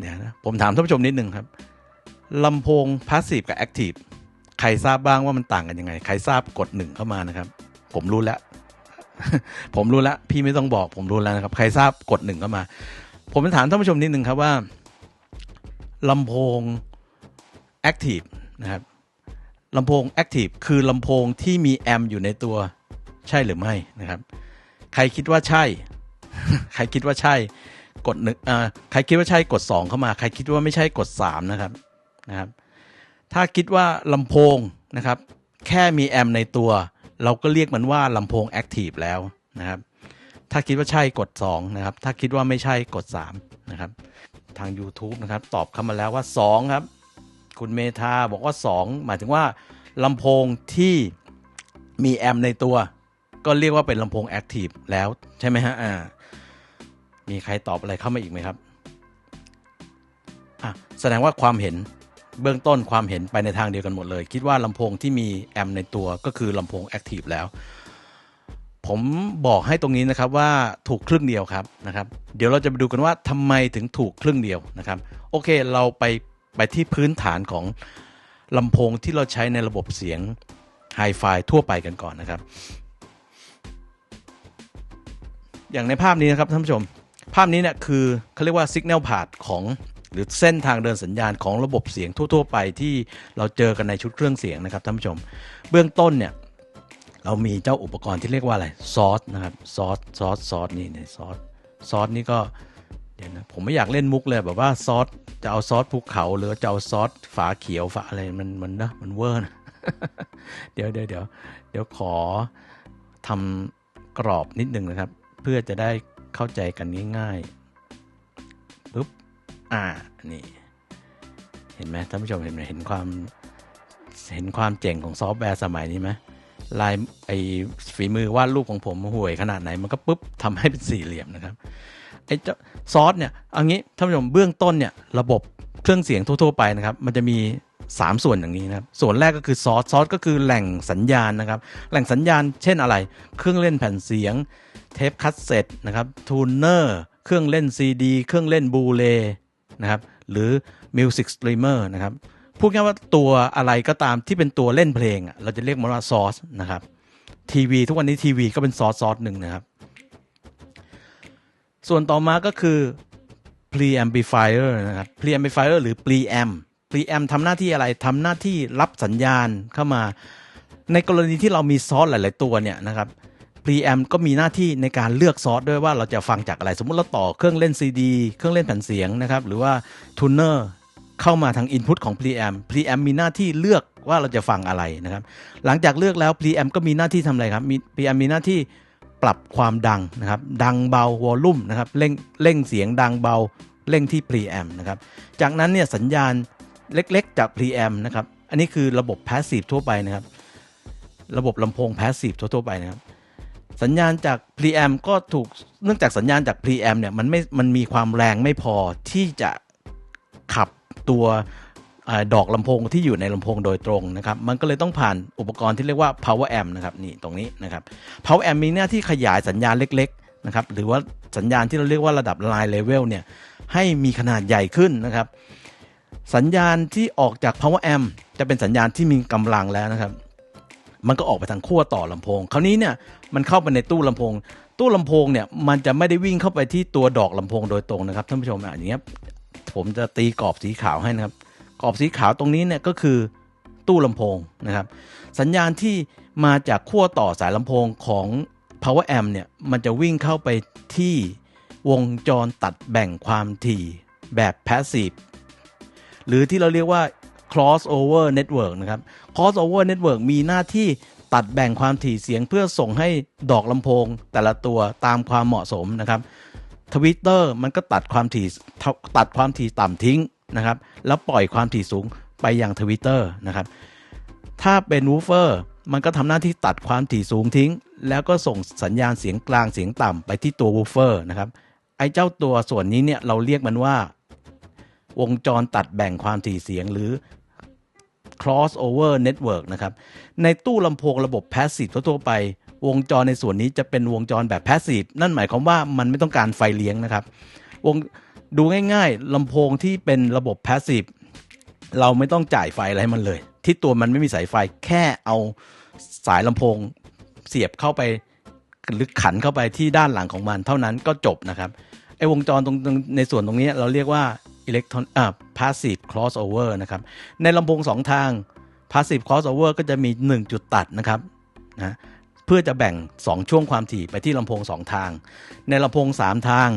เนี่ยนะผมถามท่านผู้ชมนิดนึงครับลำโพงพาสซีฟกับแอคทีฟใครทราบบ้างว่ามันต่างกันยังไง ใครทราบกดหนึ่งเข้ามานะครับ ผมรู้แล้ว ผมรู้แล้ว พี่ไม่ต้องบอก ผมรู้แล้วนะครับ ใครทราบกดหนึ่งเข้ามา ผมจะถามท่านผู้ชมนิดนึงครับว่าลำโพงแอคทีฟนะครับลำโพงแอคทีฟคือลำโพงที่มีแอมป์อยู่ในตัวใช่หรือไม่นะครับ ใครคิดว่าใช่ ใครคิดว่าใช่ กดหนึ่งอ่าใครคิดว่าใช่กดสองเข้ามา ใครคิดว่าไม่ใช่กดสามนะครับนะครับ ถ้าคิดว่าลำโพงนะครับ แค่มีแอมในตัว เราก็เรียกมันว่าลำโพงแอคทีฟแล้วนะครับ ถ้าคิดว่าใช่กด 2 นะครับ ถ้าคิดว่าไม่ใช่กด 3 นะครับ ทาง YouTube นะครับ ตอบเข้ามาแล้วว่า 2 ครับ คุณเมธาบอกว่า 2 หมายถึงว่าลำโพงที่มีแอมในตัว ก็เรียกว่าเป็นลำโพงแอคทีฟแล้วใช่ไหมฮะอ่า มีใครตอบอะไรเข้ามาอีกไหมครับอะแสดงว่าความเห็นเบื้องต้นความเห็นไปในทางเดียวกันหมดเลย คิดว่าลำโพงที่มีแอมป์ในตัวก็คือลำโพงแอคทีฟแล้ว ผมบอกให้ตรงนี้นะครับว่าถูกครึ่งเดียวครับนะครับ เดี๋ยวเราจะไปดูกันว่าทำไมถึงถูกครึ่งเดียวนะครับ โอเคเราไปไปที่พื้นฐานของลำโพงที่เราใช้ในระบบเสียงไฮไฟทั่วไปกันก่อนนะครับ อย่างในภาพนี้นะครับท่านผู้ชม ภาพนี้เนี่ยคือเขาเรียกว่า Signal Path ของหรือเส้นทางเดินสัญญาณของระบบเสียงทั่ว ๆ ไปที่เราเจอกันในชุดเครื่องเสียงนะครับท่านผู้ชม เบื้องต้นเนี่ยเรามีเจ้าอุปกรณ์ที่เรียกว่าอะไรซอสนะครับซอสซอสซอสนี่เนี่ยซอสซอสนี่ก็เดี๋ยวนะผมไม่อยากเล่นมุกเลยแบบว่าซอสจะเอาซอสภูเขาหรือจะเอาซอสฝาเขียวฝาอะไรมันมันนะมันเวอร์นะเดี๋ยวเดี๋ยวเดี๋ยวเดี๋ยวขอทำกรอบนิดนึงนะครับ เพื่อจะได้ เข้าใจกันง่ายๆปุ๊บอ่านี่ เห็นไหมท่านผู้ชมเห็นไหมเห็นความเห็นความเจ๋งของซอฟต์แวร์สมัยนี้ไหมลายไอฝีมือวาดรูปของผมห่วยขนาดไหน มันก็ปุ๊บทำให้เป็นสี่เหลี่ยมนะครับไอเจ้าซอสเนี่ยเอางี้ท่านผู้ชมเบื้องต้นเนี่ยระบบเครื่องเสียงทั่ว ๆ ไปนะครับ มันจะมี 3 ส่วนอย่างนี้นะครับ ส่วนแรกก็คือซอสซอสก็คือแหล่งสัญญาณนะครับ แหล่งสัญญาณเช่นอะไร เครื่องเล่นแผ่นเสียง เทปคัสเซ็ตนะครับทูนเนอร์เครื่องเล่นซีดีเครื่องเล่นบูเลนะครับหรือมิวสิกสตรีมเมอร์นะครับพูดง่ายว่าตัวอะไรก็ตามที่เป็นตัวเล่นเพลง เราจะเรียกมันว่าซอสนะครับทีวีทุกวันนี้ทีวีก็เป็นซอสซอสหนึ่งนะครับ ส่วนต่อมาก็คือ preamplifier นะครับ preamplifier หรือ preamp preamp ทำหน้าที่อะไรทำหน้าที่รับสัญญาณเข้ามา ในกรณีที่เรามีซอสหลาย ๆ ตัวเนี่ยนะครับ preamp ก็มีหน้าที่ในการเลือกซอสด้วยว่าเราจะฟังจากอะไร สมมุติเราต่อเครื่องเล่นซีดีเครื่องเล่นแผ่นเสียงนะครับหรือว่าทูนเนอร์เข้ามาทาง Input ของ Preamp Preamp มีหน้าที่เลือกว่าเราจะฟังอะไรนะครับ หลังจากเลือกแล้ว Preamp ก็มีหน้าที่ทำอะไรครับมี Preamp มีหน้าที่ปรับความดังนะครับ ดังเบาวอลลุ่มนะครับเร่งเร่งเสียงดังเบาเร่งที่ Preamp นะครับ จากนั้นเนี่ยสัญญาณเล็กๆ จาก Preamp นะครับ อันนี้คือระบบ Passive ทั่วไปนะครับ ระบบลำโพง Passive ทั่วๆไปนะครับ สัญญาณจาก Preamp ก็ถูกเนื่องจากสัญญาณจาก Preamp เนี่ยมันไม่มันมีความแรงไม่พอที่จะขับตัวดอกลำโพงที่อยู่ในลำโพงโดยตรงนะครับ มันก็เลยต้องผ่านอุปกรณ์ที่เรียกว่า power amp นะครับนี่ตรงนี้นะครับ power amp มีหน้าที่ขยายสัญญาณเล็กๆนะครับหรือว่าสัญญาณที่เราเรียกว่าระดับ line level เนี่ยให้มีขนาดใหญ่ขึ้นนะครับ สัญญาณที่ออกจาก power amp จะเป็นสัญญาณที่มีกำลังแล้วนะครับ มันก็ออกไปทางขั้วต่อลำโพง คราวนี้เนี่ยมันเข้าไปในตู้ลำโพง ตู้ลำโพงเนี่ยมันจะไม่ได้วิ่งเข้าไปที่ตัวดอกลำโพงโดยตรงนะครับท่านผู้ชมอะอย่างเงี้ยผมจะตีกรอบสีขาวให้นะครับ กรอบสีขาวตรงนี้เนี่ยก็คือตู้ลำโพงนะครับ สัญญาณที่มาจากขั้วต่อสายลำโพงของ power amp เนี่ยมันจะวิ่งเข้าไปที่วงจรตัดแบ่งความถี่แบบ passive หรือที่เราเรียกว่า crossover network นะครับ crossover network มีหน้าที่ตัดแบ่งความถี่เสียงเพื่อส่งให้ดอกลำโพง แต่ละตัวตามความเหมาะสมนะครับทวิตเตอร์มันก็ตัดความถี่ตัดความถี่ต่ำทิ้งนะครับ แล้วปล่อยความถี่สูงไปยังทวิตเตอร์นะครับ ถ้าเป็นวูฟเฟอร์มันก็ทำหน้าที่ตัดความถี่สูงทิ้ง แล้วก็ส่งสัญญาณเสียงกลางเสียงต่ำไปที่ตัววูฟเฟอร์นะครับ ไอ้เจ้าตัวส่วนนี้เนี่ยเราเรียกมันว่า วงจรตัดแบ่งความถี่เสียงหรือ crossover network นะครับ ในตู้ลำโพงระบบ passive ทั่วๆไป วงจรในส่วนนี้จะเป็นวงจรแบบ passive นั่นหมายความว่ามันไม่ต้องการไฟเลี้ยงนะครับ วงดูง่ายๆลำโพงที่เป็นระบบ passive เราไม่ต้องจ่ายไฟอะไรให้มันเลย ที่ตัวมันไม่มีสายไฟแค่เอาสายลำโพงเสียบเข้าไปหรือขันเข้าไปที่ด้านหลังของมันเท่านั้นก็จบนะครับไอ้วงจรตรงในส่วนตรงนี้เราเรียกว่า electron อ่า passive crossover นะครับ ในลำโพงสองทาง passive crossover ก็จะมี 1 จุดตัดนะครับนะเพื่อจะแบ่ง 2 ช่วงความถี่ไปที่ลำโพง 2 ทาง ในลำโพง 3 ทาง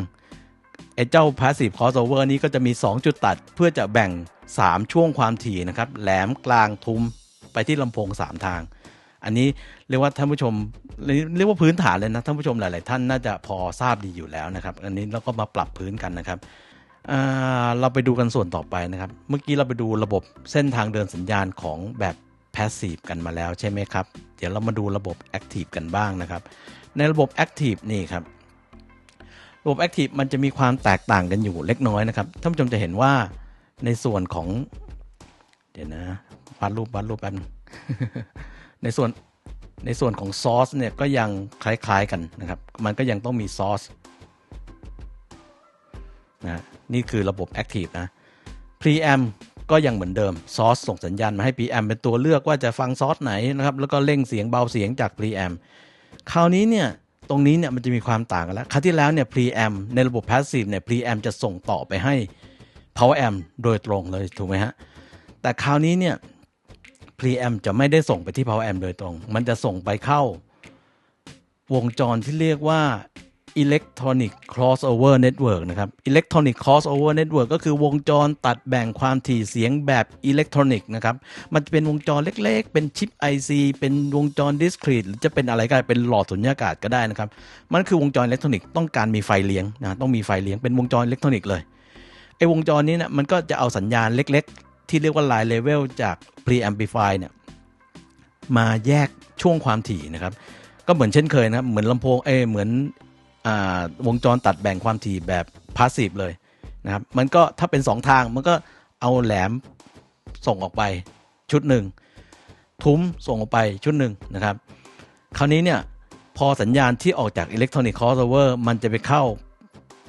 ไอ้เจ้า passive crossover นี้ก็จะมี 2 จุดตัด เพื่อจะแบ่ง 3 ช่วงความถี่นะครับ แหลมกลางทุ้มไปที่ลำโพง 3 ทาง อันนี้เรียกว่าท่านผู้ชมเรียกว่าพื้นฐานเลยนะท่านผู้ชมหลาย ๆ ท่านน่าจะพอทราบดีอยู่แล้วนะครับ อันนี้เราก็มาปรับพื้นกันนะครับ เราไปดูกันส่วนต่อไปนะครับ เมื่อกี้เราไปดูระบบเส้นทางเดินสัญญาณของแบบ Passive กันมาแล้วใช่ไหมครับ เดี๋ยวเรามาดูระบบ Active กันบ้างนะครับ ในระบบ Active นี่ครับระบบ Active มันจะมีความแตกต่างกันอยู่เล็กน้อยนะครับท่านผู้ชมจะเห็นว่าในส่วนของ เดี๋ยวนะวาดรูปวาดรูปกันในส่วนในส่วนของซอสเนี่ยก็ยังคล้ายๆกันนะครับ มันก็ยังต้องมีซอสนะ นี่คือระบบ Active นะ Preamp ก็ยังเหมือนเดิมซอสส่งสัญญาณมาให้ Preamp เป็นตัวเลือกว่าจะฟังซอสไหนนะครับ แล้วก็เร่งเสียงเบาเสียงจาก Preamp คราวนี้เนี่ยตรงนี้เนี่ยมันจะมีความต่างกันแล้ว คราวที่แล้วเนี่ย Preamp ในระบบ Passive เนี่ย Preamp จะส่งต่อไปให้ Power Amp โดยตรงเลยถูกไหมฮะ แต่คราวนี้เนี่ย Preamp จะไม่ได้ส่งไปที่ Power Amp โดยตรง มันจะส่งไปเข้าวงจรที่เรียกว่า Electronic Crossover Network นะครับ Electronic Crossover Network ก็คือวงจรตัดแบ่งความถี่เสียงแบบอิเล็กทรอนิกส์นะครับ มันจะเป็นวงจรเล็กๆ เป็นชิป IC เป็นวงจร discrete หรือจะเป็นอะไรก็ได้เป็นหลอดสุญญากาศก็ได้นะครับ มันคือวงจรอิเล็กทรอนิกส์ต้องการมีไฟเลี้ยงนะต้องมีไฟเลี้ยงเป็นวงจรอิเล็กทรอนิกส์เลยไอ้วงจรนี้นะมันก็จะเอาสัญญาณเล็กๆ ที่เรียกว่า line level จาก preamplify เนี่ยมาแยกช่วงความถี่นะครับก็เหมือนเช่นเคยนะครับเหมือนลำโพงเอเหมือน วงจรตัดแบ่งความถี่แบบพาสซีฟเลยนะครับมันก็ถ้าเป็น 2 ทางมันก็เอาแหลมส่งออกไปชุดหนึ่งทุ้มส่งออกไปชุดหนึ่งนะครับ คราวนี้เนี่ยพอสัญญาณที่ออกจากอิเล็กทรอนิกส์คอร์สเวอร์มันจะไปเข้า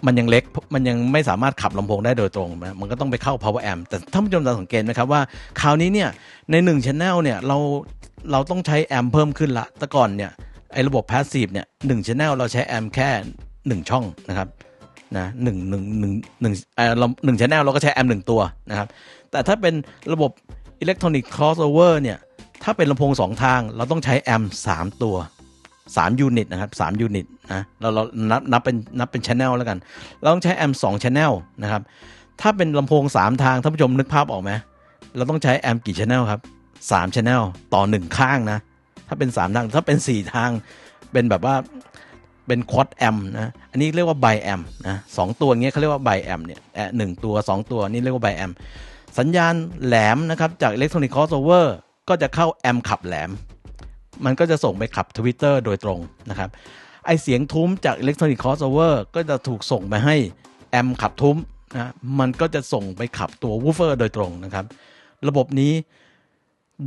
มันยังเล็ก มันยังไม่สามารถขับลำโพงได้โดยตรงนะมันก็ต้องไปเข้า power amp แต่ท่านผู้ชมจะสังเกตไหมครับว่า คราวนี้เนี่ยใน1 channel เนี่ยเราเราต้องใช้แอมเพิ่มขึ้นละ แต่ก่อนเนี่ย ไอ้ระบบ passive เนี่ยหนึ่ง channel เราใช้แอมแค่หนึ่งช่องนะครับนะหนึ่งหนึ่งหนึ่งหนึ่งเออเราหนึ่ง channel เราก็ใช้แอมหนึ่งตัวนะครับ แต่ถ้าเป็นระบบ electronic crossover เนี่ย ถ้าเป็นลำโพงสองทาง เราต้องใช้แอมสามตัวสามยูนิตนะครับสามยูนิตนะเราเรานับนับเป็นนับเป็นชแนลแล้วกัน เราต้องใช้แอมสองชแนลนะครับ ถ้าเป็นลำโพงสามทางท่านผู้ชมนึกภาพออกไหมเราต้องใช้แอมกี่ชแนลครับสามชแนลต่อหนึ่งข้างนะ ถ้าเป็นสามทาง ถ้าเป็นสี่ทาง เป็นแบบว่าเป็นควอตแอมนะ อันนี้เรียกว่าไบแอมนะสองตัวเงี้ยเขาเรียกว่าไบแอมเนี่ยแอหนึ่งตัวสองตัวนี่เรียกว่าไบแอมสัญญาณแหลมนะครับ จากอิเล็กทรอนิกส์คอสโอเวอร์ก็จะเข้าแอมขับแหลม มันก็จะส่งไปขับทวิตเตอร์โดยตรงนะครับ ไอเสียงทุ้มจากอิเล็กทรอนิกส์คอสโอเวอร์ก็จะถูกส่งไปให้แอมขับทุ้มนะมันก็จะส่งไปขับตัววูฟเฟอร์โดยตรงนะครับ ระบบนี้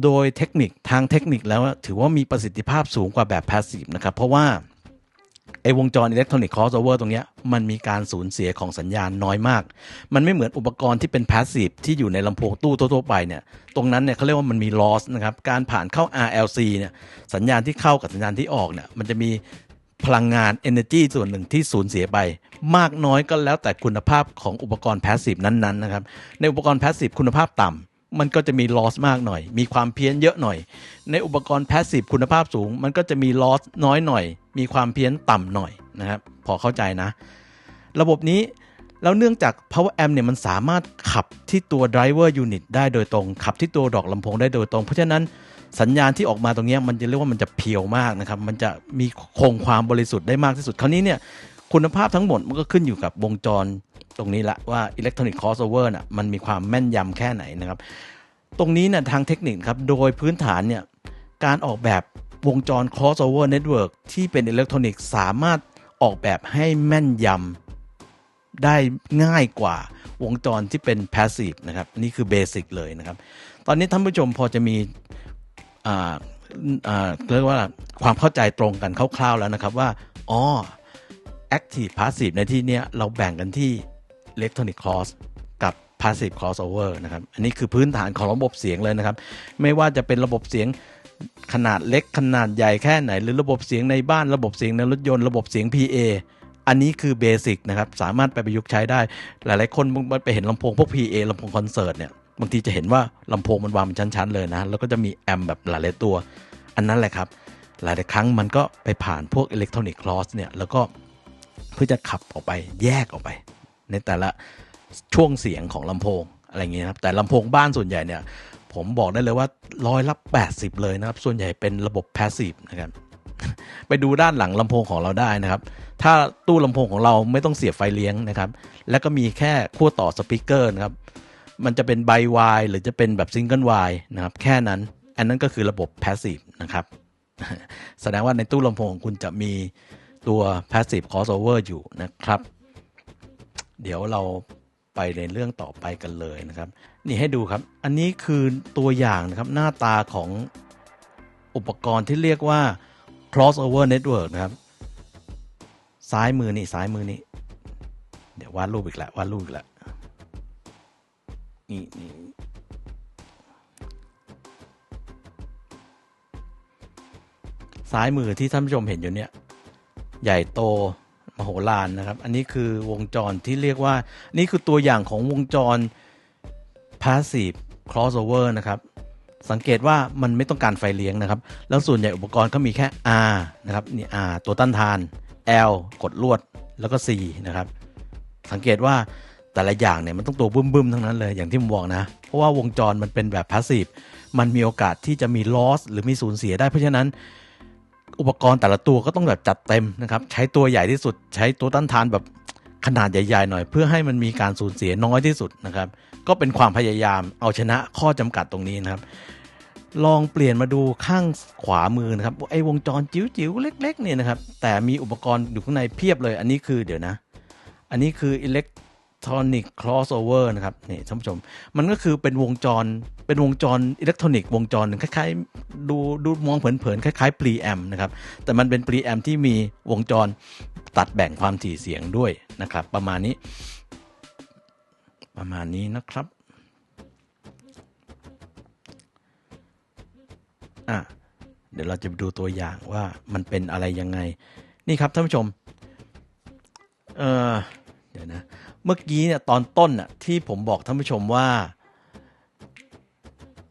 โดยเทคนิคทางเทคนิคแล้วถือว่ามีประสิทธิภาพสูงกว่าแบบพาสซีฟนะครับ เพราะว่าไอวงจรอิเล็กทรอนิกส์คอร์สโอเวอร์ตรงนี้มันมีการสูญเสียของสัญญาณน้อยมาก มันไม่เหมือนอุปกรณ์ที่เป็นพาสซีฟที่อยู่ในลำโพงตู้ทั่วไปเนี่ย ตรงนั้นเนี่ยเขาเรียกว่ามันมีลอสนะครับ การผ่านเข้า RLC เนี่ย สัญญาณที่เข้ากับสัญญาณที่ออกเนี่ย มันจะมีพลังงาน energy ส่วนหนึ่งที่สูญเสียไป มากน้อยก็แล้วแต่คุณภาพของอุปกรณ์พาสซีฟนั้นๆนะครับ ในอุปกรณ์พาสซีฟคุณภาพต่ำ มันก็จะมีลอสมากหน่อย มีความเพี้ยนเยอะหน่อย ในอุปกรณ์พาสซีฟคุณภาพสูง มันก็จะมีลอสน้อยหน่อย มีความเพี้ยนต่ำหน่อยนะครับ พอเข้าใจนะ ระบบนี้แล้วเนื่องจาก power amp เนี่ยมันสามารถขับที่ตัว driver unit ได้โดยตรง ขับที่ตัวดอกลำโพงได้โดยตรง เพราะฉะนั้นสัญญาณที่ออกมาตรงนี้มันจะเรียกว่ามันจะเพียวมากนะครับ มันจะมีคงความบริสุทธิ์ได้มากที่สุด คราวนี้เนี่ยคุณภาพทั้งหมดมันก็ขึ้นอยู่กับวงจร ตรงนี้ละว่า electronic crossover น่ะมันมีความแม่นยำแค่ไหนนะครับ ตรงนี้เนี่ยทางเทคนิคครับ โดยพื้นฐานเนี่ยการออกแบบวงจร crossover network ที่เป็นอิเล็กทรอนิกส์สามารถออกแบบให้แม่นยำได้ง่ายกว่าวงจรที่เป็น passive นะครับนี่คือเบสิกเลยนะครับ ตอนนี้ท่านผู้ชมพอจะมีเรียกว่าความเข้าใจตรงกันคร่าวๆแล้วนะครับว่า อ๋อ active passive ในที่นี้เราแบ่งกันที่ electronic cross กับ passive crossover นะครับ อันนี้คือพื้นฐานของระบบเสียงเลยนะครับ ไม่ว่าจะเป็นระบบเสียงขนาดเล็กขนาดใหญ่แค่ไหน หรือระบบเสียงในบ้านระบบเสียงในรถยนต์ระบบเสียง PA อันนี้คือเบสิกนะครับ สามารถไปประยุกต์ใช้ได้ หลายๆ คนไปเห็นลำโพงพวก PA ลำโพงคอนเสิร์ตเนี่ยบางทีจะเห็นว่าลำโพงมันวางเป็นชั้น ๆ เลยนะ แล้วก็จะมีแอมแบบหลายๆตัว อันนั้นแหละครับ หลายๆครั้งมันก็ไปผ่านพวกอิเล็กทรอนิกส์คลอสเนี่ย แล้วก็เพื่อจะขับออกไปแยกออกไป ในแต่ละช่วงเสียงของลำโพงอะไรเงี้ยครับแต่ลำโพงบ้านส่วนใหญ่เนี่ยผมบอกได้เลยว่าร้อยละ80 เลยนะครับ ส่วนใหญ่เป็นระบบแพสซีฟนะครับไปดูด้านหลังลำโพงของเราได้นะครับ ถ้าตู้ลำโพงของเราไม่ต้องเสียบไฟเลี้ยงนะครับ แล้วก็มีแค่ขั้วต่อสปีกเกอร์นะครับ มันจะเป็นไบวายหรือจะเป็นแบบซิงเกิลวายนะครับ แค่นั้น อันนั้นก็คือระบบแพสซีฟนะครับ แสดงว่าในตู้ลำโพงของคุณจะมีตัว passive crossover อยู่นะครับ เดี๋ยวเราไปในเรื่องต่อไปกันเลยนะครับ นี่ให้ดูครับ อันนี้คือตัวอย่างนะครับหน้าตาของอุปกรณ์ที่เรียกว่า crossover network นะครับ ซ้ายมือนี่ซ้ายมือนี่เดี๋ยววาดรูปอีกแล้ววาดรูปอีกแล้วนี่นี่ซ้ายมือที่ท่านผู้ชมเห็นอยู่เนี่ย ใหญ่โต มโหฬารนะครับ อันนี้คือวงจรที่เรียกว่า นี่คือตัวอย่างของวงจร passive crossover นะครับ สังเกตว่ามันไม่ต้องการไฟเลี้ยงนะครับ แล้วส่วนใหญ่อุปกรณ์ก็มีแค่ R นะครับนี่ R ตัวต้านทาน L กดลวดแล้วก็ C นะครับ สังเกตว่าแต่ละอย่างเนี่ยมันต้องตัวบึ้มๆทั้งนั้นเลยอย่างที่ผมบอกนะ เพราะว่าวงจรมันเป็นแบบ passive มันมีโอกาสที่จะมี loss หรือมีสูญเสียได้เพราะฉะนั้น อุปกรณ์แต่ละตัวก็ต้องแบบจัดเต็มนะครับ ใช้ตัวใหญ่ที่สุด ใช้ตัวต้านทานแบบขนาดใหญ่ๆหน่อย เพื่อให้มันมีการสูญเสียน้อยที่สุดนะครับ ก็เป็นความพยายามเอาชนะข้อจำกัดตรงนี้นะครับ ลองเปลี่ยนมาดูข้างขวามือนะครับไอ้วงจรจิ๋วๆเล็ก ๆ เนี่ยนะครับ แต่มีอุปกรณ์อยู่ข้างในเพียบเลย อันนี้คือเดี๋ยวนะ อันนี้คืออิเลก electronic crossover นะครับนี่ท่านผู้ชม มันก็คือเป็นวงจรเป็นวงจรอิเล็กทรอนิกส์วงจรหนึ่งคล้ายๆ ดูดูมองเผินๆ คล้ายๆ preamp นะครับ แต่มันเป็น preamp ที่มีวงจรตัดแบ่งความถี่เสียงด้วยนะครับ ประมาณนี้ ประมาณนี้นะครับอะเดี๋ยวเราจะดูตัวอย่างว่ามันเป็นอะไรยังไง นี่ครับท่านผู้ชม เออเดี๋ยวนะ เมื่อกี้เนี่ยตอนต้นน่ะที่ผมบอกท่านผู้ชมว่า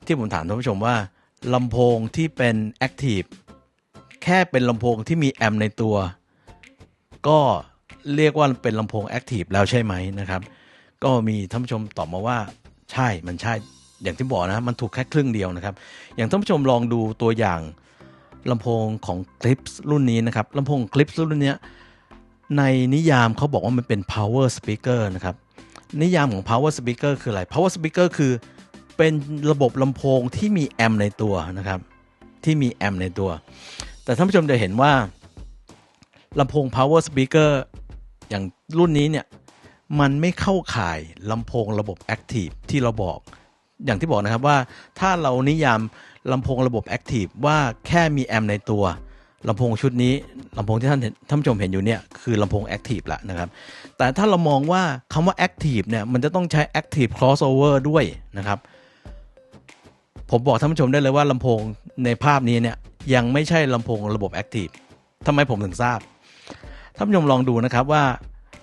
ที่ผมถามท่านผู้ชมว่าลำโพงที่เป็น Active แค่เป็นลำโพงที่มีแอมในตัว ก็เรียกว่าเป็นลำโพง Active แล้วใช่ไหมนะครับ ก็มีท่านผู้ชมตอบมาว่าใช่มันใช่อย่างที่บอกนะมันถูกแค่ครึ่งเดียวนะครับ อย่างท่านผู้ชมลองดูตัวอย่างลำโพงของคลิปรุ่นนี้นะครับลำโพงคลิปรุ่นนี้ ในนิยามเขาบอกว่ามันเป็น power speaker นะครับ นิยามของ power speaker คืออะไร power speaker คือเป็นระบบลำโพงที่มีแอมในตัวนะครับ ที่มีแอมในตัว แต่ท่านผู้ชมจะเห็นว่าลำโพง power speaker อย่างรุ่นนี้เนี่ย มันไม่เข้าข่ายลำโพงระบบ active ที่เราบอก อย่างที่บอกนะครับว่าถ้าเรานิยามลำโพงระบบ active ว่าแค่มีแอมในตัว ลำโพงชุดนี้ลำโพงที่ท่านท่านผู้ชมเห็นอยู่เนี่ยคือลำโพง active ละนะครับ แต่ถ้าเรามองว่าคำว่า active เนี่ยมันจะต้องใช้ active crossover ด้วยนะครับ ผมบอกท่านผู้ชมได้เลยว่าลำโพงในภาพนี้เนี่ยยังไม่ใช่ลำโพงระบบ active ทำไมผมถึงทราบท่านผู้ชมลองดูนะครับว่า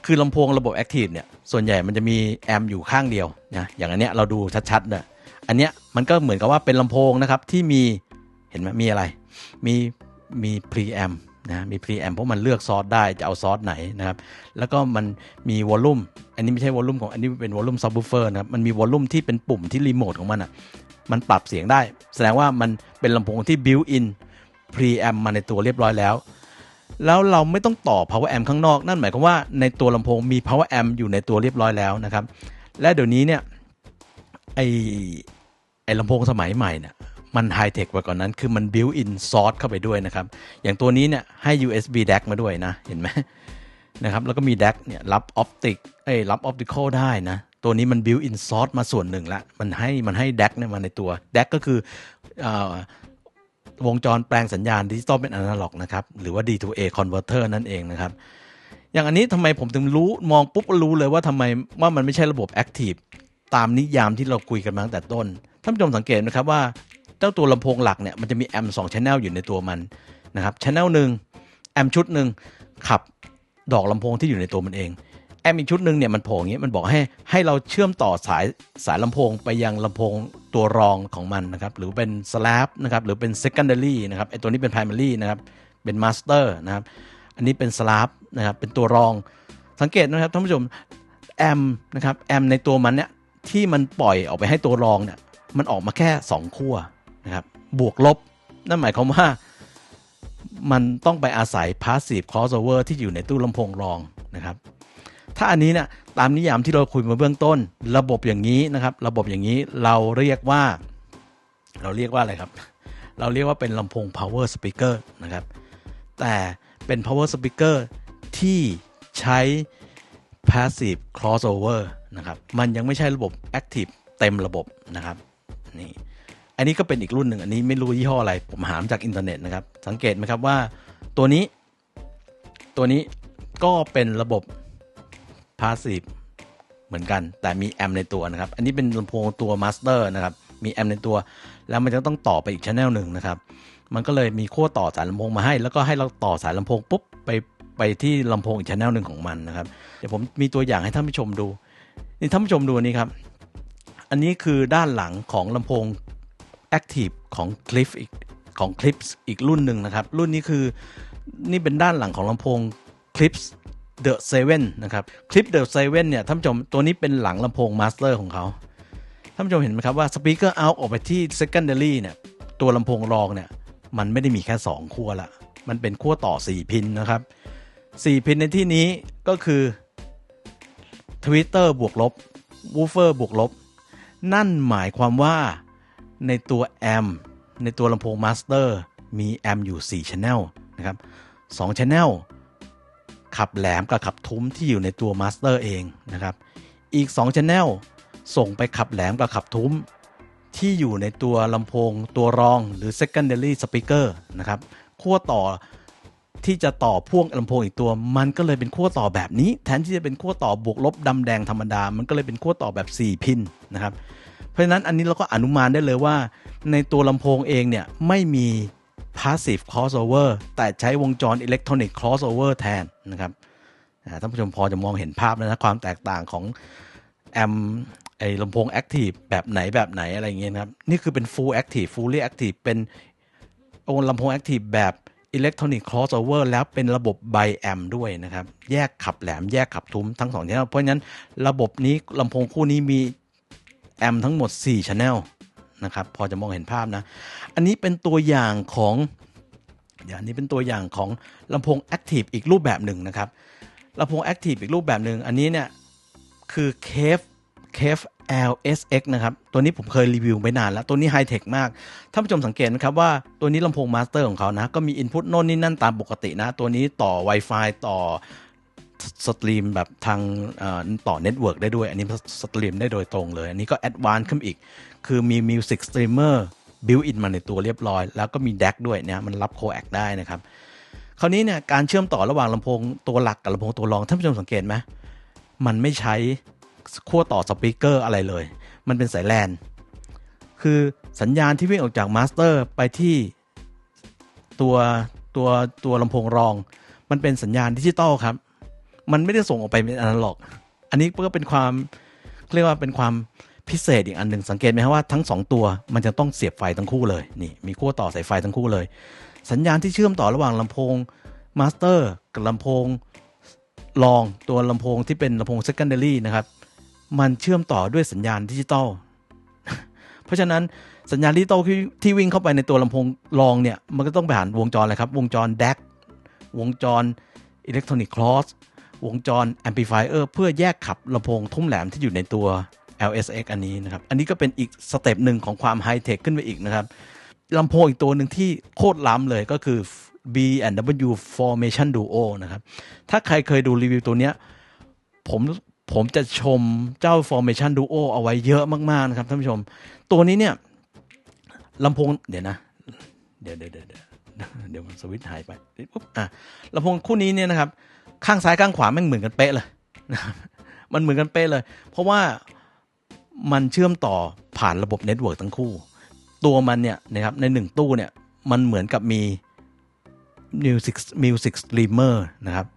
คือลำโพงระบบ active เนี่ยส่วนใหญ่มันจะมีแอมอยู่ข้างเดียวนะอย่างอันเนี้ยเราดูชัดๆเนี่ยอันเนี้ยมันก็เหมือนกับว่าเป็นลำโพงนะครับที่มีเห็นไหมมีอะไร มี มี preamp นะมี preamp เพราะมันเลือกซอสได้จะเอาซอสไหนนะครับแล้วก็มันมีวอลลุ่มอันนี้ไม่ใช่วอลลุ่มของอันนี้เป็นวอลลุ่มซับ w ูเฟอร์นะครับมันมีวอลลุ่มที่เป็นปุ่มที่รีโมทของมันอะมันปรับเสียงได้ แสดงว่ามันเป็นลำโพงที่ built in preamp มาในตัวเรียบร้อยแล้ว แล้วเราไม่ต้องต่อ power amp ข้างนอก นั่นหมายความว่าในตัวลำโพงมี power amp อยู่ในตัวเรียบร้อยแล้วนะครับ และเดี๋ยวนี้เนี่ยไอไอลำโพงสมัยใหม่เนี่ย มันไฮเทคกว่าก่อนนั้น คือมัน built in source เข้าไปด้วยนะครับ อย่างตัวนี้เนี่ยให้ USB DAC มาด้วยนะ เห็นไหมนะครับ แล้วก็มี DAC เนี่ยรับออปติกเอ้ยรับออปติคอลได้นะ ตัวนี้มัน built in source มาส่วนหนึ่งละ มันให้มันให้ DAC เนี่ยมาในตัว DAC ก็คืออวงจรแปลงสัญญาณดิจิตอลเป็นอนาล็อกนะครับ หรือว่า D to A converter นั่นเองนะครับ อย่างอันนี้ทำไมผมถึงรู้มองปุ๊บรู้เลยว่าทำไมว่ามันไม่ใช่ระบบ Active ตามนิยามที่เราคุยกันมาตั้งแต่ต้นท่านผู้ชมสังเกตนะครับว่า จ้าตัวลำโพงหลักเนี่ยมันจะมีแอมสองชแนลอยู่ในตัวมันนะครับชแนลหนึ่งแอมชุดหนึ่งขับดอกลำโพงที่อยู่ในตัวมันเองแอมอีกชุดหนึ่งเนี่ยมันโผล่อย่างนี้มันบอกให้ให้เราเชื่อมต่อสายสายลำโพงไปยังลำโพงตัวรองของมันนะครับหรือเป็น slab นะครับหรือเป็น secondary นะครับไอตัวนี้เป็น primary นะครับเป็น master นะครับอันนี้เป็น slab นะครับเป็นตัวรองสังเกตนะครับท่านผู้ชมแอมนะครับแอมในตัวมันเนี่ยที่มันปล่อยออกไปให้ตัวรองเนี่ยมันออกมาแค่ 2 ขั้ว นะครับบวกลบ นั่นหมายความว่ามันต้องไปอาศัย passive crossover ที่อยู่ในตู้ลำโพงรองนะครับ ถ้าอันนี้เนี่ยตามนิยามที่เราคุยมาเบื้องต้น ระบบอย่างนี้นะครับ ระบบอย่างนี้เราเรียกว่า เราเรียกว่าอะไรครับ เราเรียกว่าเป็นลำโพง power speaker นะครับ แต่เป็น power speaker ที่ใช้ passive crossover นะครับ มันยังไม่ใช่ระบบ active เต็มระบบนะครับนี่ อันนี้ก็เป็นอีกรุ่นหนึ่งอันนี้ไม่รู้ยี่ห้ออะไร ผมหามจากอินเทอร์เน็ตนะครับ สังเกตไหมครับว่าตัวนี้ ตัวนี้ก็เป็นระบบ passive เหมือนกัน แต่มีแอมในตัวนะครับ อันนี้เป็นลำโพงตัว master นะครับ มีแอมในตัว แล้วมันจะต้องต่อไปอีกช anel หนึ่งนะครับ มันก็เลยมีขั้วต่อสายลำโพงมาให้ แล้วก็ให้เราต่อสายลำโพงปุ๊บไปไปที่ลำโพงอีกช anel หนึ่งของมันนะครับ เดี๋ยวผมมีตัวอย่างให้ท่านผู้ชมดู นี่ท่านผู้ชมดูนนี้ครับ อันนี้คือด้านหลังของลำโพง Active ของ Clip อีกของ Clips อีกรุ่นหนึ่งนะครับ รุ่นนี้คือนี่เป็นด้านหลังของลำโพง Clips The 7นะครับ Clip The 7เนี่ยท่านผู้ชมตัวนี้เป็นหลังลำโพง Master ของเขาท่านผู้ชมเห็นไหมครับว่า Speaker Out ออกไปที่ Secondary เนี่ยตัวลำโพงรองเนี่ยมันไม่ได้มีแค่ 2 ขั้วละ มันเป็นขั้วต่อ 4 พินนะครับ 4 พินในที่นี้ก็คือ Twitter บวกลบ Woofer บวกลบ นั่นหมายความว่า ในตัวแอมในตัวลำโพงมาสเตอร์มีแอมอยู่ 4 Channel นะครับ2 Channel ขับแหลมกับขับทุ้มที่อยู่ในตัวมาสเตอร์เองนะครับอีก 2 Channel ส่งไปขับแหลมกับขับทุ้มที่อยู่ในตัวลำโพงตัวรองหรือ secondary speaker นะครับขั้วต่อที่จะต่อพ่วงลำโพงอีกตัว มันก็เลยเป็นขั้วต่อแบบนี้ แทนที่จะเป็นขั้วต่อบวกลบดำแดงธรรมดา มันก็เลยเป็นขั้วต่อแบบ 4 พินนะครับ เพราะฉะนั้นอันนี้เราก็อนุมานได้เลยว่า ในตัวลำโพงเองเนี่ยไม่มี passive crossover แต่ใช้วงจร electronic crossover แทนนะครับท่านผู้ชมพอจะมองเห็นภาพแล้วนะความแตกต่างของแอมไอลำโพง active แบบไหนแบบไหนอะไรเงี้ยนะครับ นี่คือเป็น full active fully active เป็นโอนลำโพง active แบบ electronic crossover แล้วเป็นระบบ by amp ด้วยนะครับ แยกขับแหลมแยกขับทุ้มทั้งสองช anel เพราะฉะนั้นระบบนี้ลำโพงคู่นี้มี แอมทั้งหมด 4 channel นะครับ พอจะมองเห็นภาพนะ อันนี้เป็นตัวอย่างของเดี๋ยวอันนี้เป็นตัวอย่างของลำโพง Active อีกรูปแบบหนึ่งนะครับลำโพง Active อีกรูปแบบหนึ่งอันนี้เนี่ย คือ Cave Cave LSX นะครับ ตัวนี้ผมเคยรีวิวไปนานแล้ว ตัวนี้ไฮเทคมาก ท่านผู้ชมสังเกตนะครับว่าตัวนี้ลำโพงมาสเตอร์ของเขานะ ก็มีอินพุตโน่นนี่นั่นตามปกตินะ ตัวนี้ต่อ Wi-Fi ต่อ สตรีมแบบทางต่อเน็ตเวิร์กได้ด้วย อันนี้สตรีมได้โดยตรงเลย อันนี้ก็แอดวานซ์ขึ้นอีก คือมี Music Streamer built in มาในตัวเรียบร้อย แล้วก็มี DAC ด้วยเนี่ยมันรับโคแอคได้นะครับ คราวนี้เนี่ยการเชื่อมต่อระหว่างลำโพงตัวหลักกับลำโพงตัวรองท่านผู้ชมสังเกตไหมมันไม่ใช้ขั้วต่อสปีกเกอร์อะไรเลย มันเป็นสายแลนคือสัญญาณที่วิ่งออกจากมาสเตอร์ไปที่ตัวตัวตัวลำโพงรอง มันเป็นสัญญาณดิจิตอลครับ มันไม่ได้ส่งออกไปเป็นอนาล็อก อันนี้ก็เป็นความเรียกว่าเป็นความพิเศษอีกอันหนึ่งสังเกตไหมครับว่าทั้ง 2 ตัวมันจะต้องเสียบไฟทั้งคู่เลยนี่มีขั้วต่อสายไฟทั้งคู่เลย สัญญาณที่เชื่อมต่อระหว่างลำโพงมาสเตอร์กับลำโพงรองตัวลำโพงที่เป็นลำโพง secondary นะครับ มันเชื่อมต่อด้วยสัญญาณดิจิตอลเพราะฉะนั้นสัญญาณดิจิตอลที่ที่วิ่งเข้าไปในตัวลำโพงรองเนี่ยมันก็ต้องไปผ่านวงจรอะไรครับ วงจร DAC วงจร Electronic Cross วงจร Amplifier เพื่อแยกขับลำโพงทุ่มแหลมที่อยู่ในตัว LSX อันนี้นะครับ อันนี้ก็เป็นอีกสเต็ปหนึ่งของความไฮเทคขึ้นไปอีกนะครับลำโพงอีกตัวหนึ่งที่โคตรล้ำเลยก็คือ B&W Formation Duo นะครับ ถ้าใครเคยดูรีวิวตัวเนี้ยผมผมจะชมเจ้า Formation Duo เอาไว้เยอะมากๆนะครับท่านผู้ชม ตัวนี้เนี่ยลำโพงเดี๋ยวนะ เดี๋ยวเดี๋ยวเดี๋ยวเดี๋ยวเดี๋ยวมันสวิตช์หายไปปุ๊บอะลำโพงคู่นี้เนี่ยนะครับ ข้างซ้ายข้างขวาแม่งเหมือนกันเป๊ะเลยนะครับมันเหมือนกันเป๊ะเลย เพราะว่ามันเชื่อมต่อผ่านระบบเน็ตเวิร์กทั้งคู่ ตัวมันเนี่ยนะครับในหนึ่งตู้เนี่ยมันเหมือนกับมี Music Music Streamer นะครับ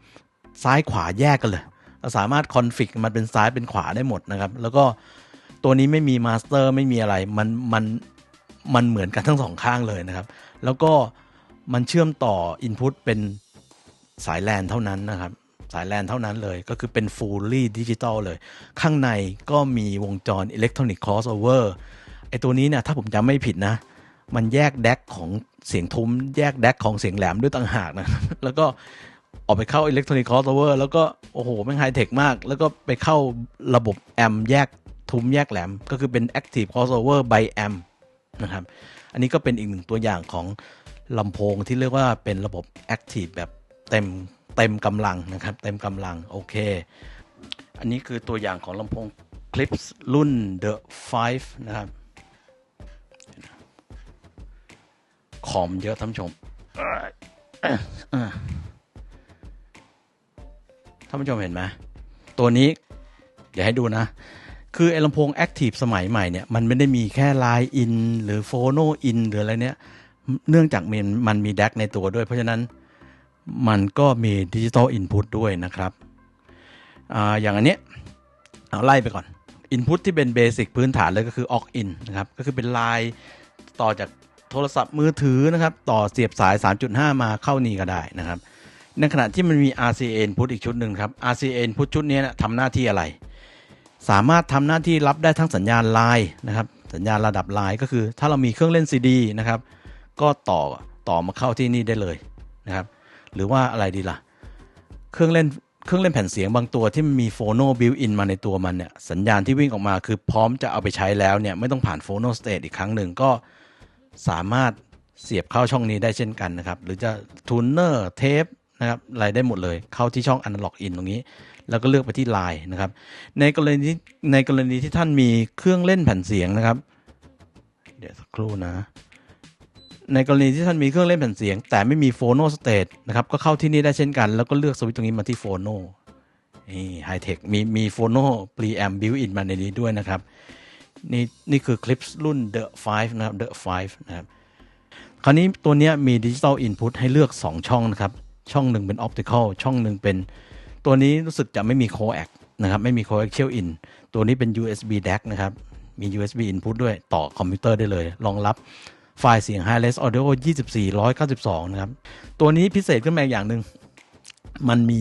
ซ้ายขวาแยกกันเลยเราสามารถคอนฟิกมันเป็นซ้ายเป็นขวาได้หมดนะครับ แล้วก็ตัวนี้ไม่มีมาสเตอร์ไม่มีอะไร มันมันมันเหมือนกันทั้งสองข้างเลยนะครับ แล้วก็มันเชื่อมต่อ Input เป็น สายแลนเท่านั้นนะครับ สายแลนเท่านั้นเลยก็คือเป็น fully digital เลย ข้างในก็มีวงจร electronic crossover ไอตัวนี้เนี่ยถ้าผมจำไม่ผิดนะ มันแยกแดกของเสียงทุ้ม แยกแดกของเสียงแหลมด้วยต่างหากนะ แล้วก็ออกไปเข้า electronic crossover แล้วก็ โอ้โหแม่งไฮเทคมาก แล้วก็ไปเข้าระบบแอมแยกทุ้มแยกแหลม ก็คือเป็น active crossover by amp นะครับ อันนี้ก็เป็นอีกหนึ่งตัวอย่างของลำโพงที่เรียกว่าเป็นระบบ active แบบ เต็มเต็มกำลังนะครับ เต็มกำลัง โอเค อันนี้คือตัวอย่างของลำโพง Clips รุ่น The 5 นะครับ คอมเยอะท่านผู้ชมท่านผู้ชมเห็นไหมตัวนี้เดี๋ยวให้ดูนะ คือไอ้ลำโพง Active สมัยใหม่เนี่ย มันไม่ได้มีแค่ Line In หรือ Phono In หรืออะไรเนี้ย เนื่องจากมันมันมี DAC ในตัวด้วย เพราะฉะนั้น มันก็มีดิจิ t a ลอินพุตด้วยนะครับออย่างอันเนี้ยเอาไล่ไปก่อน Input ที่เป็นเบสิกพื้นฐานเลยก็คือ aux in นนะครับก็คือเป็นไลน์ต่อจากโทรศัพท์มือถือนะครับ ต่อเสียบสาย 3.5 มาเข้านี่ก็ได้นะครับ ในขณะที่มันมี RCA input อีกชุดหนึ่งครับ RCA input ชุดนี้นะทำหน้าที่อะไร สามารถทำหน้าที่รับได้ทั้งสัญญาณไลน์นะครับ สัญญาณระดับไลน์ก็คือ ถ้าเรามีเครื่องเล่นซีดีนะครับ ก็ต่อต่อมาเข้าที่นี่ได้เลยนะครับ หรือว่าอะไรดีล่ะ เครื่องเล่นเครื่องเล่นแผ่นเสียงบางตัวที่มีโฟโนบิวอินมาในตัวมันเนี่ยสัญญาณที่วิ่งออกมาคือพร้อมจะเอาไปใช้แล้วเนี่ยไม่ต้องผ่านโฟโนสเตทอีกครั้งหนึ่งก็สามารถเสียบเข้าช่องนี้ได้เช่นกันนะครับ หรือจะทูนเนอร์เทปนะครับอะไรได้หมดเลย เข้าที่ช่อง Analog In ตรงนี้ แล้วก็เลือกไปที่ไลน์นะครับ ในกรณีในกรณีที่ท่านมีเครื่องเล่นแผ่นเสียงนะครับ เดี๋ยวสักครู่นะ ในกรณีที่ท่านมีเครื่องเล่นแผ่นเสียง แต่ไม่มีโฟโนสเตทนะครับก็เข้าที่นี่ได้เช่นกัน แล้วก็เลือกสวิตช์ตรงนี้มาที่โฟโนนี่ไฮเทคมีมีโฟโนปรีแอมบิวอินมาในนี้ด้วยนะครับ นี่นี่คือคลิปรุ่น The 5 นะครับ The 5 นะครับ คราวนี้ตัวนี้มีดิจิตอลอินพุตให้เลือก 2 ช่องนะครับ ช่องหนึ่งเป็นออปติคอลช่องหนึ่งเป็น ตัวนี้รู้สึกจะไม่มีโคแอคนะครับ ไม่มีโคแอคเชียลอินตัวนี้เป็น USB DAC นะครับ มี USB input ด้วยต่อคอมพิวเตอร์ได้เลยรองรับ ไฟล์เสียง Hi-Res Audio 2492 นะครับ ตัวนี้พิเศษขึ้นมาอีกอย่างหนึ่งมันมี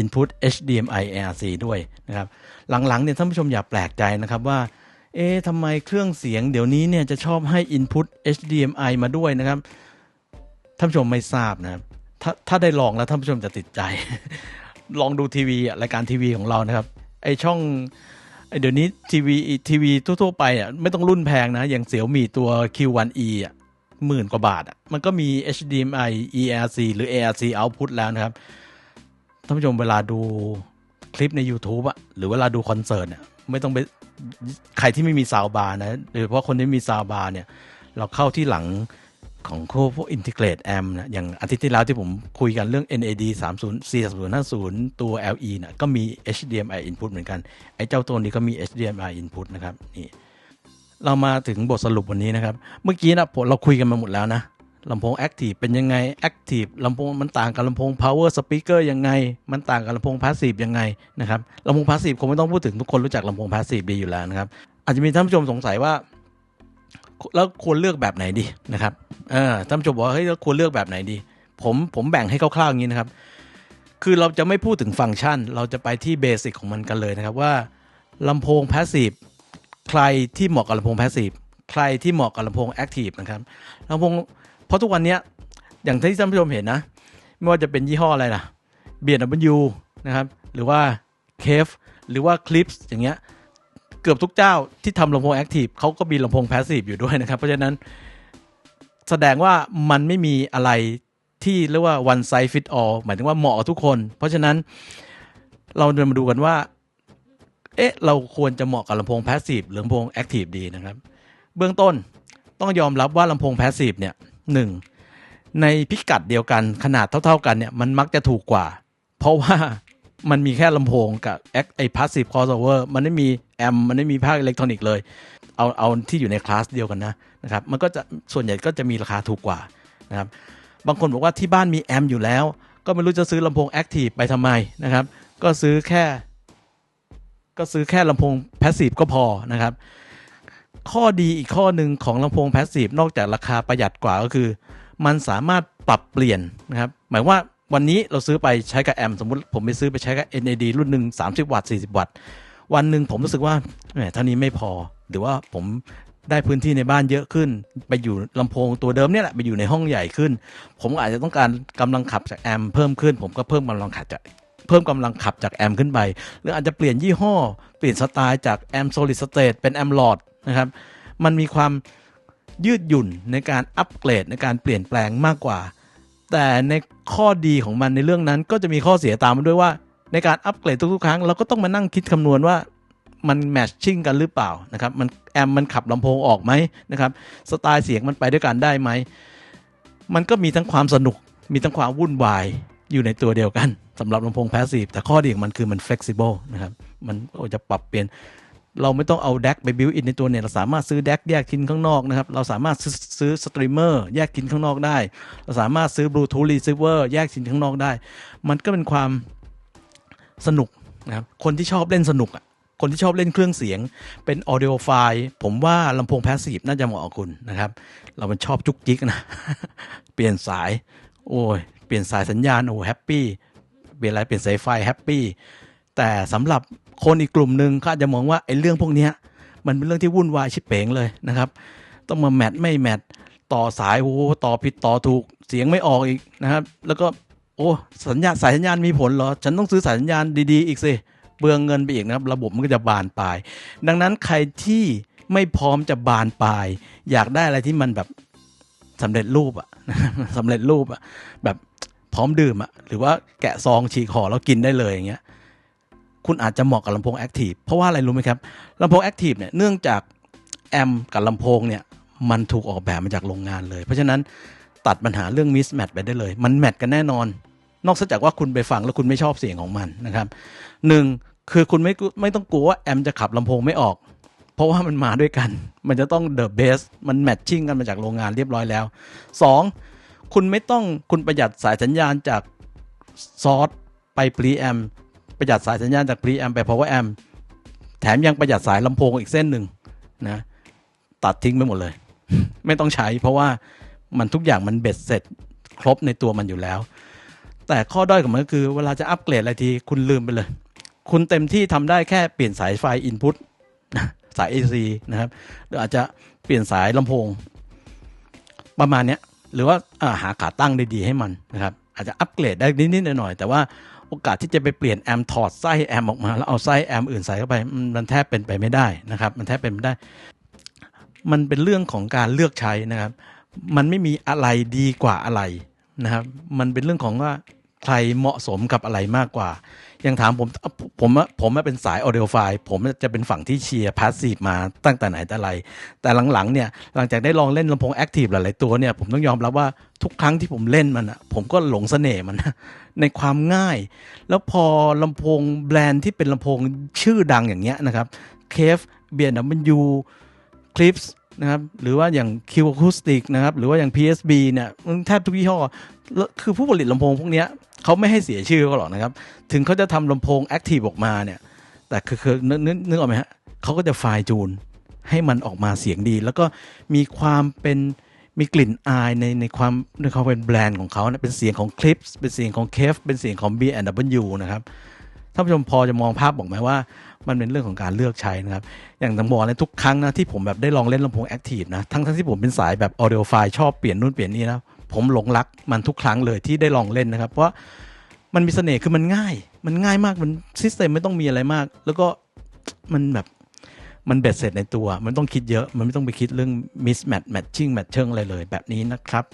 Input HDMI ARC ด้วยนะครับ หลังๆเนี่ยท่านผู้ชมอย่าแปลกใจนะครับว่า เอ๊ะทำไมเครื่องเสียงเดี๋ยวนี้เนี่ยจะชอบให้ Input HDMI มาด้วยนะครับ ท่านผู้ชมไม่ทราบนะครับถ้าถ้าได้ลองแล้วท่านผู้ชมจะติดใจ ลองดูทีวีอะรายการทีวีของเรานะครับ ไอช่อง เดี๋ยวนี้ทีวีทีวีทั่วๆไปอะไม่ต้องรุ่นแพงนะ อย่างเสี่ยวมีตัว Q1E อะหมื่นกว่าบาทอะมันก็มี HDMI ERC หรือ ARC output แล้วนะครับท่านผู้ชมเวลาดูคลิปใน YouTube อะหรือเวลาดูคอนเสิร์ตเนี่ยไม่ต้องไปใครที่ไม่มีซาวบาร์นะโดยเฉพาะคนที่มีซาวบาร์เนี่ย เราเข้าที่หลัง ของพวก Integrate Amp นะอย่างอาทิตย์ที่แล้วที่ผมคุยกันเรื่อง NAD 30 C 3050 ตัว LE นะก็มี HDMI input เหมือนกัน ไอ้เจ้าตัวนี้ก็มี HDMI input นะครับนี่เรามาถึงบทสรุปวันนี้นะครับ เมื่อกี้นะเราคุยกันมาหมดแล้วนะลำโพง Active เป็นยังไง Active ลำโพงมันต่างกับลำโพง Power Speaker ยังไง มันต่างกับลำโพง Passive ยังไงนะครับลำโพง Passive คงไม่ต้องพูดถึงทุกคนรู้จักลำโพง Passive ดีอยู่แล้วนะครับอาจจะมีท่านผู้ชมสงสัยว่า แล้วควรเลือกแบบไหนดีนะครับเออท่านผู้ชมบอกว่าเฮ้ยแล้วควรเลือกแบบไหนดี ผมผมแบ่งให้คร่าวๆอย่างนี้นะครับ คือเราจะไม่พูดถึงฟังก์ชัน เราจะไปที่เบสิกของมันกันเลยนะครับว่าลำโพง Passive ใครที่เหมาะกับลำโพง Passive ใครที่เหมาะกับลำโพง Active นะครับลำโพงเพราะทุกวันนี้อย่างที่ท่านผู้ชมเห็นนะ ไม่ว่าจะเป็นยี่ห้ออะไรล่ะ B&W นะครับหรือว่า c a v e หรือว่า Clips อย่างเงี้ย เกือบทุกเจ้าที่ทำลำโพง Active เขาก็มีลำโพง Passive อยู่ด้วยนะครับ เพราะฉะนั้นแสดงว่ามันไม่มีอะไรที่เรียกว่า one size fit all หมายถึงว่าเหมาะทุกคน เพราะฉะนั้นเราจะมาดูกันว่า เอ๊ะ เราควรจะเหมาะกับลำโพง Passive หรือลำโพง Active ดีนะครับ เบื้องต้นต้องยอมรับว่าลำโพง Passive เนี่ยหนึ่งในพิกัดเดียวกันขนาดเท่า ๆกันเนี่ยมันมักจะถูกกว่า เพราะว่า มันมีแค่ลำโพงกับแอคไอพาสซีฟคอร์สเวอร์มันไม่มีแอมมันไม่มีภาคอิเล็กทรอนิกส์เลย เอาเอาที่อยู่ในคลาสเดียวกันนะนะครับมันก็จะส่วนใหญ่ก็จะมีราคาถูกกว่านะครับบางคนบอกว่าที่บ้านมีแอมอยู่แล้ว ก็ไม่รู้จะซื้อลำโพงแอคทีฟไปทำไมนะครับก็ซื้อแค่ ก็ซื้อแค่ลำโพงแพสซีฟก็พอนะครับข้อดีอีกข้อหนึ่งของลำโพงแพสซีฟนอกจากราคาประหยัดกว่าก็คือ มันสามารถปรับเปลี่ยนนะครับหมายว่า วันนี้เราซื้อไปใช้กับแอมสมมติผมไปซื้อไปใช้กับ NAD รุ่นหนึ่ง30 วัตต์40 วัตต์ วันหนึ่งผมรู้สึกว่าแหมเท่านี้ไม่พอ หรือว่าผมได้พื้นที่ในบ้านเยอะขึ้น ไปอยู่ลำโพงตัวเดิมเนี่ยแหละไปอยู่ในห้องใหญ่ขึ้น ผมอาจจะต้องการกำลังขับจากแอมเพิ่มขึ้น ผมก็เพิ่มกำลังขับจากเพิ่มกำลังขับจากแอมขึ้นไป หรืออาจจะเปลี่ยนยี่ห้อ เปลี่ยนสไตล์จากแอมโซลิดสเตทเป็นแอมหลอดนะครับ มันมีความยืดหยุ่นในการอัปเกรดในการเปลี่ยนแปลงมากกว่า แต่ในข้อดีของมันในเรื่องนั้นก็จะมีข้อเสียตามมาด้วยว่า ในการอัปเกรดทุกๆ ครั้งเราก็ต้องมานั่งคิดคำนวณว่ามันแมทชิ่งกันหรือเปล่านะครับมันแอมมันขับลำโพงออกไหมนะครับสไตล์เสียงมันไปด้วยกันได้ไหม มันก็มีทั้งความสนุกมีทั้งความวุ่นวายอยู่ในตัวเดียวกันสำหรับลำโพงแพสซีฟแต่ข้อดีของมันคือมัน flexible นะครับมันจะปรับเปลี่ยน เราไม่ต้องเอาแดกไปบิวอินในตัวเนี่ย เราสามารถซื้อแดกแยกทิ้นข้างนอกนะครับ เราสามารถซื้อสตรีมเมอร์แยกทิ้นข้างนอกได้ เราสามารถซื้อบลูทูธรีเซิร์ฟเวอร์แยกทิ้นข้างนอกได้ มันก็เป็นความสนุกนะครับ คนที่ชอบเล่นสนุกอะ คนที่ชอบเล่นเครื่องเสียง เป็นออดิโอไฟล์ผมว่าลำโพงแพสซีฟน่าจะเหมาะกับคุณนะครับ เรามันชอบจุกจิกนะ เปลี่ยนสาย โอ้ย เปลี่ยนสายสัญญาณ โอ้แฮปปี้ เปลี่ยนอะไร เปลี่ยนสายไฟแฮปปี้ แต่สำหรับ คนอีกกลุ่มหนึ่งเขาอาจจะมองว่าไอ้เรื่องพวกนี้มันเป็นเรื่องที่วุ่นวายชิบเป๋งเลยนะครับ ต้องมาแมทไม่แมทต่อสายโอ้โหต่อผิดต่อถูกเสียงไม่ออกอีกนะครับ แล้วก็โอ้สัญญาณสายสัญญาณมีผลเหรอ ฉันต้องซื้อสายสัญญาณดีๆ อีกสิเบืองเงินไปอีกนะครับ ระบบมันก็จะบานปลาย ดังนั้นใครที่ไม่พร้อมจะบานปลาย อยากได้อะไรที่มันแบบสำเร็จรูปอะสำเร็จรูปอะแบบพร้อมดื่มอะหรือว่าแกะซองฉีกห่อแล้วกินได้เลยอย่างเงี้ย คุณอาจจะเหมาะกับลำโพงแอคทีฟเพราะว่าอะไรรู้ไหมครับลำโพงแอคทีฟเนี่ยเนื่องจากแอมกับลำโพงเนี่ยมันถูกออกแบบมาจากโรงงานเลย เพราะฉะนั้นตัดปัญหาเรื่องมิสแมทไปได้เลย มันแมทกันแน่นอน นอกจากว่าคุณไปฟังแล้วคุณไม่ชอบเสียงของมันนะครับหนึ่งคือคุณไม่ไม่ต้องกลัวว่าแอมจะขับลำโพงไม่ออก เพราะว่ามันมาด้วยกัน มันจะต้องเดอะเบสมันแมทชิ่งกันมาจากโรงงานเรียบร้อยแล้วสองคุณไม่ต้องคุณประหยัดสายสัญญาณจากซอร์สไปปรีแอม ประหยัดสายสัญญาณจาก preamp ไป power amp แถมยังประหยัดสายลำโพงอีกเส้นหนึ่งนะตัดทิ้งไปหมดเลย ไม่ต้องใช้เพราะว่ามันทุกอย่างมันเบ็ดเสร็จครบในตัวมันอยู่แล้ว แต่ข้อด้อยของมันก็คือเวลาจะอัปเกรดอะไรทีคุณลืมไปเลย คุณเต็มที่ทำได้แค่เปลี่ยนสายไฟอินพุตสาย AC นะครับหรืออาจจะเปลี่ยนสายลำโพง ประมาณเนี้ยหรือว่าหาขาตั้งได้ดีให้มันนะครับ อาจจะอัปเกรดได้นิดๆหน่อยๆแต่ว่า โอกาสที่จะไปเปลี่ยนแอมถอดไส้แอมออกมา แล้วเอาไส้แอมอื่นใส่เข้าไป มันแทบเป็นไปไม่ได้นะครับ มันแทบเป็นไม่ได้ มันเป็นเรื่องของการเลือกใช้นะครับ มันไม่มีอะไรดีกว่าอะไรนะครับ มันเป็นเรื่องของว่า ใครเหมาะสมกับอะไรมากกว่า ยังถามผมผมผมเป็นสายออเดียไฟผมจะเป็นฝั่งที่เชียร์พาสซีฟมาตั้งแต่ไหนแต่ไร แต่หลังๆเนี่ยหลังจากได้ลองเล่นลำโพงแอคทีฟหลายๆตัวเนี่ยผมต้องยอมรับว่าทุกครั้งที่ผมเล่นมันอะผมก็หลงเสน่ห์มันในความง่าย แล้วพอลำโพงแบรนด์ที่เป็นลำโพงชื่อดังอย่างเงี้ยนะครับเคฟเบียนดับเบิลยูคลิปส์ นะครับหรือว่าอย่างคิวอะคูสติกนะครับหรือว่าอย่าง PSB เนี่ยแทบทุกยี่ห้อ คือผู้ผลิตลำโพงพวกนี้เขาไม่ให้เสียชื่อเขาหรอกนะครับ ถึงเขาจะทำลำโพงแอคทีฟออกมาเนี่ย แต่คือคือนึกนึกนึกออกไหมฮะเขาก็จะไฟจูนให้มันออกมาเสียงดี แล้วก็มีความเป็นมีกลิ่นอายในในความในความเป็นแบรนด์ของเขานะเป็นเสียงของคลิปเป็นเสียงของเคฟเป็นเสียงของ B&W นะครับ ท่านผู้ชมพอจะมองภาพบอกไหมว่า มันเป็นเรื่องของการเลือกใช้นะครับ อย่างตังบอกในทุกครั้งนะที่ผมแบบได้ลองเล่นลำโพงแอคทีฟนะทั้งทั้งที่ผมเป็นสายแบบออเดียไฟชอบเปลี่ยนนู่นเปลี่ยนนี่นะผมหลงรักมันทุกครั้งเลยที่ได้ลองเล่นนะครับ เพราะมันมีเสน่ห์คือมันง่าย มันง่ายมากมันซิสเต็มไม่ต้องมีอะไรมาก แล้วก็มันแบบมันเบ็ดเสร็จในตัว มันต้องคิดเยอะ มันไม่ต้องไปคิดเรื่อง mismatch matching matching อะไรเลยแบบนี้นะครับ